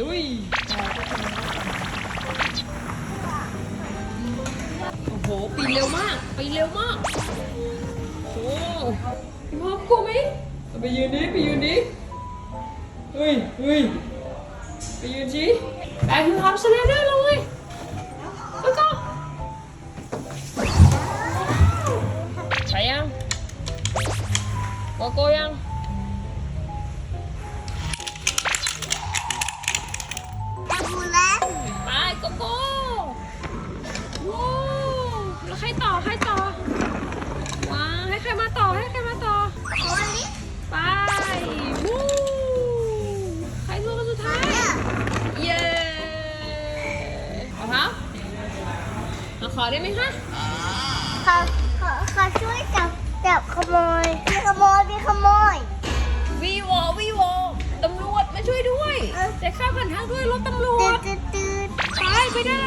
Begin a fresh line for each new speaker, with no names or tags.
ลุย โอ้โห ปีนเร็วมาก ปีนเร็วมาก โอ้พี่พร้อมกลัวไหมไปยืนดิไปยืนดิเฮ้ยเฮ้ยไปยืนสิไปพี่พร้อมสไลเดอร์เลยแล้วก็ไปยังโกโก้ยัง ขอได้ไหมคะ
ขอขอขอช่วยจับจับขโมยมีขโมยมีขโมย
วีวอวีวอตำรวจมาช่วยด้วยจะข้าวผ่านทางด้วยรถตำรวจ
ตืดตืด
ไปไปได้